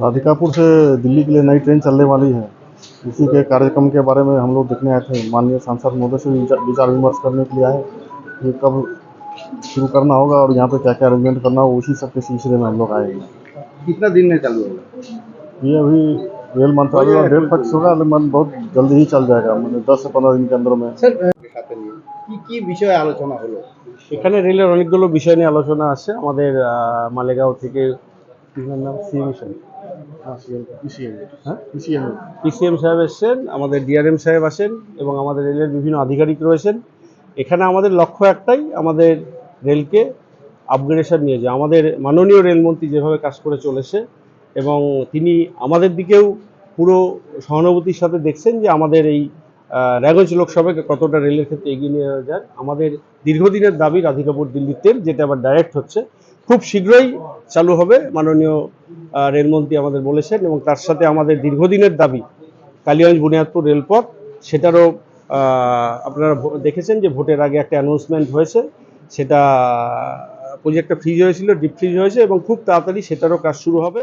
राधिकापुर से दिल्ली के लिए नई ट्रेन चलने वाली है इसी के कार्यक्रम के बारे में हम लोग देखने आए थे माननीय सांसद महोदय से विचार विचार विमर्श करने के लिए आए कि कब शुरू करना होगा और यहाँ पे क्या क्या अरेंजमेंट करना होगा उसी सब के सिलसिले में हम लोग आए हैं कितना दिन में चालू होगा ये अभी रेल मंत्रालय का डेट फिक्स होगा लेकिन बहुत जल्दी ही चल जाएगा मतलब दस से पंद्रह दिन के अंदर में স্যার সাথে নিয়ে কি কি বিষয়ে আলোচনা হলো এখানে রেলের অনেকগুলো বিষয় নিয়ে আলোচনা আছে আমাদের আহ, মালেগাঁও থেকে কি ওনার নাম সিএম হ্যাঁ পিসিএম সাহেব এসছেন, আমাদের ডিআরএম সাহেব আসেন এবং আমাদের রেলের বিভিন্ন আধিকারিক রয়েছেন। এখানে আমাদের লক্ষ্য একটাই, আমাদের রেলকে আপগ্রেডেশন নিয়ে যায় আমাদের মাননীয় রেলমন্ত্রী যেভাবে কাজ করে চলেছে এবং তিনি আমাদের দিকেও পুরো সহানুভূতির সাথে দেখছেন যে আমাদের এই রায়গঞ্জ লোকসভাকে কতটা রেলের ক্ষেত্রে এগিয়ে নিয়ে যাওয়া যায়। আমাদের দীর্ঘদিনের দাবি রাধিকাপুর দিল্লির তেল যেটা আবার ডাইরেক্ট হচ্ছে খুব শীঘ্রই চালু হবে। মাননীয় রেলমন্ত্রী আমাদের বলেছেন এবং তার সাথে আমাদের দীর্ঘদিনের দাবি কালিগঞ্জ বুনিয়াদপুর রেলপথ, সেটারও আপনারা দেখেছেন যে ভোটের আগে একটা অ্যানাউন্সমেন্ট হয়েছে। সেটা প্রজেক্টটা ফ্রিজ হয়েছিল ডিপ ফ্রিজ হয়েছে এবং খুব তাড়াতাড়ি সেটারও কাজ শুরু হবে।